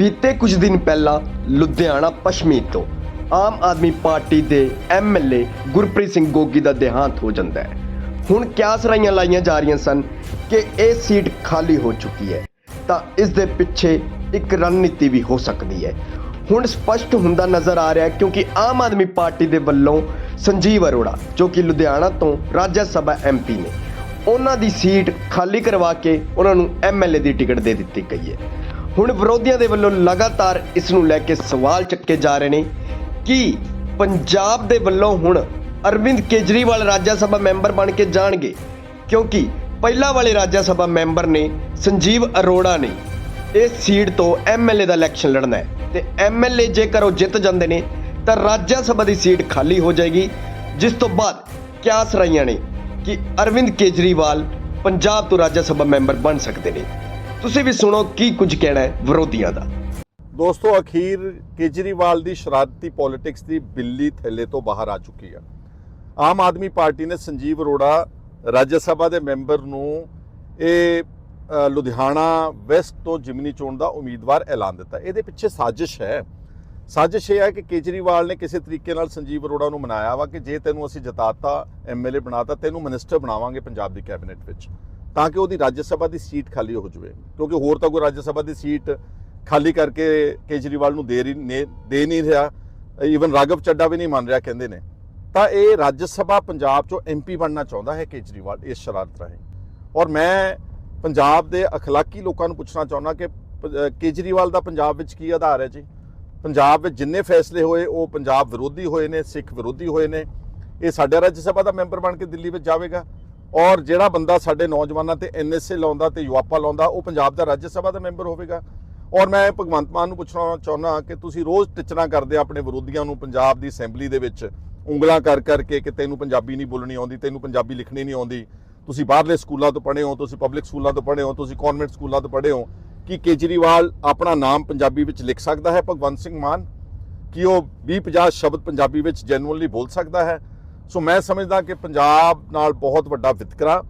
ਬੀਤੇ ਕੁਝ ਦਿਨ ਪਹਿਲਾਂ ਲੁਧਿਆਣਾ ਪਸ਼ਮੀ ਤੋਂ ਆਮ ਆਦਮੀ ਪਾਰਟੀ ਦੇ ਐਮਐਲਏ ਗੁਰਪ੍ਰੀਤ ਸਿੰਘ ਗੋਗੀ ਦਾ ਦੇਹਾਂਤ ਹੋ ਜਾਂਦਾ ਹੈ। ਹੁਣ ਕਿਆਸ ਰਾਈਆਂ ਲਾਈਆਂ ਜਾ ਰਹੀਆਂ ਸਨ ਕਿ ਇਹ ਸੀਟ ਖਾਲੀ ਹੋ ਚੁੱਕੀ ਹੈ, ਤਾਂ ਇਸ ਦੇ ਪਿੱਛੇ ਇੱਕ ਰਣਨੀਤੀ ਵੀ ਹੋ ਸਕਦੀ ਹੈ। ਹੁਣ ਸਪਸ਼ਟ ਹੁੰਦਾ ਨਜ਼ਰ ਆ ਰਿਹਾ ਹੈ ਕਿਉਂਕਿ ਆਮ ਆਦਮੀ ਪਾਰਟੀ ਦੇ ਵੱਲੋਂ ਸੰਜੀਵ ਅਰੋੜਾ, ਜੋ ਕਿ ਲੁਧਿਆਣਾ ਤੋਂ ਰਾਜ ਸਭਾ ਐਮਪੀ ਨੇ, ਉਹਨਾਂ ਦੀ ਸੀਟ ਖਾਲੀ ਕਰਵਾ ਕੇ ਉਹਨਾਂ ਨੂੰ ਐਮਐਲਏ ਦੀ ਟਿਕਟ ਦੇ ਦਿੱਤੀ ਗਈ ਹੈ। ਹੁਣ ਵਿਰੋਧੀਆਂ ਦੇ ਵੱਲੋਂ ਲਗਾਤਾਰ ਇਸ ਨੂੰ ਲੈ ਕੇ ਸਵਾਲ ਚੱਕੇ ਜਾ ਰਹੇ ਨੇ ਕਿ ਪੰਜਾਬ ਦੇ ਵੱਲੋਂ ਹੁਣ ਅਰਵਿੰਦ ਕੇਜਰੀਵਾਲ ਰਾਜ ਸਭਾ ਮੈਂਬਰ ਬਣ ਕੇ ਜਾਣਗੇ, ਕਿਉਂਕਿ ਪਹਿਲਾਂ ਵਾਲੇ ਰਾਜ ਸਭਾ ਮੈਂਬਰ ਨੇ ਸੰਜੀਵ ਅਰੋੜਾ ਨੇ ਇਸ ਸੀਟ ਤੋਂ ਐਮਐਲਏ ਦਾ ਇਲੈਕਸ਼ਨ ਲੜਨਾ ਹੈ ਤੇ ਐਮਐਲਏ ਜੇਕਰ ਉਹ ਜਿੱਤ ਜਾਂਦੇ ਨੇ, ਤਾਂ ਰਾਜ ਸਭਾ ਦੀ ਸੀਟ ਖਾਲੀ ਹੋ ਜਾਏਗੀ, ਜਿਸ ਤੋਂ ਬਾਅਦ ਕਿਆਸ ਰਹੀਆਂ ਨੇ ਕਿ ਅਰਵਿੰਦ ਕੇਜਰੀਵਾਲ ਪੰਜਾਬ ਤੋਂ ਰਾਜ ਸਭਾ ਮੈਂਬਰ ਬਣ ਸਕਦੇ ਨੇ। ਤੁਸੀਂ ਵੀ ਸੁਣੋ ਕੀ ਕੁਝ ਕਹਿਣਾ ਹੈ ਵਿਰੋਧੀਆਂ ਦਾ। ਦੋਸਤੋ, ਅਖੀਰ ਕੇਜਰੀਵਾਲ ਦੀ ਸ਼ਰਾਰਤੀ ਪੋਲਿਟਿਕਸ ਦੀ ਬਿੱਲੀ ਥੱਲੇ ਤੋਂ ਬਾਹਰ ਆ ਚੁੱਕੀ ਆ। ਆਮ ਆਦਮੀ ਪਾਰਟੀ ਨੇ ਸੰਜੀਵ ਅਰੋੜਾ ਰਾਜ ਸਭਾ ਦੇ ਮੈਂਬਰ ਨੂੰ ਇਹ ਲੁਧਿਆਣਾ ਵੈਸਟ ਤੋਂ ਜਿਮਨੀ ਚੋਣ ਦਾ ਉਮੀਦਵਾਰ ਐਲਾਨ ਦਿੱਤਾ। ਇਹਦੇ ਪਿੱਛੇ ਸਾਜ਼ਿਸ਼ ਹੈ। ਸਾਜ਼ਿਸ਼ ਇਹ ਹੈ ਕਿ ਕੇਜਰੀਵਾਲ ਨੇ ਕਿਸੇ ਤਰੀਕੇ ਨਾਲ ਸੰਜੀਵ ਅਰੋੜਾ ਨੂੰ ਮਨਾਇਆ ਵਾ ਕਿ ਜੇ ਤੈਨੂੰ ਅਸੀਂ ਜਿਤਾਤਾ ਐਮਐਲਏ ਬਣਾਤਾ, ਤੈਨੂੰ ਮਿਨਿਸਟਰ ਬਣਾਵਾਂਗੇ ਪੰਜਾਬ ਦੀ ਕੈਬਨਿਟ ਵਿੱਚ। ਤਾਂ ਕਿ ਉਹਦੀ ਰਾਜ ਸਭਾ ਦੀ ਸੀਟ ਖਾਲੀ ਹੋ ਜਾਵੇ। ਕਿਉਂਕਿ ਹੋਰ ਤਾਂ ਕੋਈ ਰਾਜ ਸਭਾ ਦੀ ਸੀਟ ਖਾਲੀ ਕਰਕੇ ਕੇਜਰੀਵਾਲ ਨੂੰ ਦੇ ਰਹੀ ਨੇ- ਦੇ ਨਹੀਂ ਰਿਹਾ। ਈਵਨ ਰਾਘਵ ਚੱਡਾ ਵੀ ਨਹੀਂ ਮੰਨ ਰਿਹਾ, ਕਹਿੰਦੇ ਨੇ। ਤਾਂ ਇਹ ਰਾਜ ਸਭਾ ਪੰਜਾਬ ਚੋਂ ਐਮਪੀ ਬਣਨਾ ਚਾਹੁੰਦਾ ਹੈ ਕੇਜਰੀਵਾਲ ਇਸ ਸ਼ਰਾਰਤ ਰਾਹੀਂ। ਔਰ ਮੈਂ ਪੰਜਾਬ ਦੇ ਅਖਲਾਕੀ ਲੋਕਾਂ ਨੂੰ ਪੁੱਛਣਾ ਚਾਹੁੰਦਾ ਕਿ ਪ- ਕੇਜਰੀਵਾਲ ਦਾ ਪੰਜਾਬ ਵਿੱਚ ਕੀ ਆਧਾਰ ਹੈ ਜੀ? ਪੰਜਾਬ ਵਿੱਚ ਜਿੰਨੇ ਫੈਸਲੇ ਹੋਏ, ਉਹ ਪੰਜਾਬ ਵਿਰੋਧੀ ਹੋਏ ਨੇ, ਸਿੱਖ ਵਿਰੋਧੀ ਹੋਏ ਨੇ। ਇਹ ਸਾਡੇ ਰਾਜ ਸਭਾ ਦਾ ਮੈਂਬਰ ਬਣ ਕੇ ਦਿੱਲੀ ਵਿੱਚ ਜਾਵੇਗਾ। ਔਰ ਜਿਹੜਾ ਬੰਦਾ ਸਾਡੇ ਨੌਜਵਾਨਾਂ ਤੇ ਐਨਐਸਏ ਲਾਉਂਦਾ ਤੇ ਯੁਆਪਾ ਲਾਉਂਦਾ, ਉਹ ਪੰਜਾਬ ਦਾ ਰਾਜ ਸਭਾ ਦਾ ਮੈਂਬਰ ਹੋਵੇਗਾ। ਔਰ ਮੈਂ ਭਗਵੰਤ ਮਾਨ ਨੂੰ ਪੁੱਛਣਾ ਚਾਹੁੰਦਾ ਕਿ ਤੁਸੀਂ ਰੋਜ਼ ਟਿਚਣਾ ਕਰਦੇ ਆਪਣੇ ਵਿਰੋਧੀਆਂ ਨੂੰ ਪੰਜਾਬ ਦੀ ਅਸੈਂਬਲੀ ਦੇ ਵਿੱਚ, ਉਂਗਲਾਂ ਕਰ ਕਰਕੇ ਕਿ ਤੈਨੂੰ ਪੰਜਾਬੀ ਨਹੀਂ ਬੋਲਣੀ ਆਉਂਦੀ, ਤੈਨੂੰ ਪੰਜਾਬੀ ਲਿਖਣੀ ਨਹੀਂ ਆਉਂਦੀ। ਤੁਸੀਂ ਬਾਹਰਲੇ ਸਕੂਲਾਂ ਤੋਂ ਪੜ੍ਹੇ ਹੋ, ਤੁਸੀਂ ਪਬਲਿਕ ਸਕੂਲਾਂ ਤੋਂ ਪੜ੍ਹੇ ਹੋ, ਤੁਸੀਂ ਕਨਵੈਂਟ ਸਕੂਲਾਂ ਤੋਂ ਪੜ੍ਹੇ ਹੋ, ਕਿ ਕੇਜਰੀਵਾਲ ਆਪਣਾ ਨਾਮ ਪੰਜਾਬੀ ਵਿੱਚ ਲਿਖ ਸਕਦਾ ਹੈ ਭਗਵੰਤ ਸਿੰਘ ਮਾਨ? ਕਿ ਉਹ 20-50 ਸ਼ਬਦ ਪੰਜਾਬੀ ਵਿੱਚ ਜੈਨੂਅਲੀ ਬੋਲ ਸਕਦਾ ਹੈ? ਸੋ ਮੈਂ ਸਮਝਦਾ ਕਿ ਪੰਜਾਬ ਨਾਲ ਬਹੁਤ ਵੱਡਾ ਵਿਤਕਰਾ,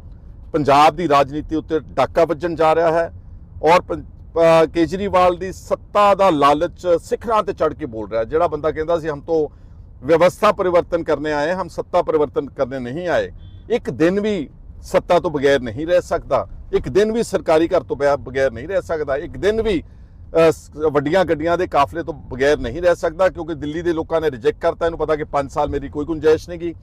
ਪੰਜਾਬ ਦੀ ਰਾਜਨੀਤੀ ਉੱਤੇ ਡਾਕਾ ਵੱਜਣ ਜਾ ਰਿਹਾ ਹੈ ਔਰ ਪੰ- ਕੇਜਰੀਵਾਲ ਦੀ ਸੱਤਾ ਦਾ ਲਾਲਚ ਸਿਖਰਾਂ ਤੇ ਚੜ ਕੇ ਬੋਲ ਰਿਹਾ ਜਿਹੜਾ ਬੰਦਾ ਕਹਿੰਦਾ ਸੀ, ਹਮ ਤੋਂ ਵਿਵਸਥਾ ਪਰਿਵਰਤਨ ਕਰਨੇ ਆਏ, ਹਮ ਸੱਤਾ ਪਰਿਵਰਤਨ ਕਰਨੇ ਨਹੀਂ ਆਏ। ਇੱਕ ਦਿਨ ਵੀ ਸੱਤਾ ਤੋਂ ਬਗੈਰ ਨਹੀਂ ਰਹਿ ਸਕਦਾ। ਇੱਕ ਦਿਨ ਵੀ ਸਰਕਾਰੀ ਘਰ ਤੋਂ ਬਿਆ- ਬਗੈਰ ਨਹੀਂ ਰਹਿ ਸਕਦਾ। ਇੱਕ ਦਿਨ ਵੀ ਵੱਡੀਆਂ ਗੱਡੀਆਂ ਦੇ ਕਾਫਲੇ ਤੋਂ ਬਗੈਰ ਨਹੀਂ ਰਹਿ ਸਕਦਾ ਕਿਉਂਕਿ ਦਿੱਲੀ ਦੇ ਲੋਕਾਂ ਨੇ ਰਿਜੈਕਟ ਕਰਤਾ। ਇਹਨੂੰ ਪਤਾ ਕਿ 5 ਸਾਲ ਮੇਰੀ ਕੋਈ ਗੁੰਜਾਇਸ਼ ਨਹੀਂ ਗੀ।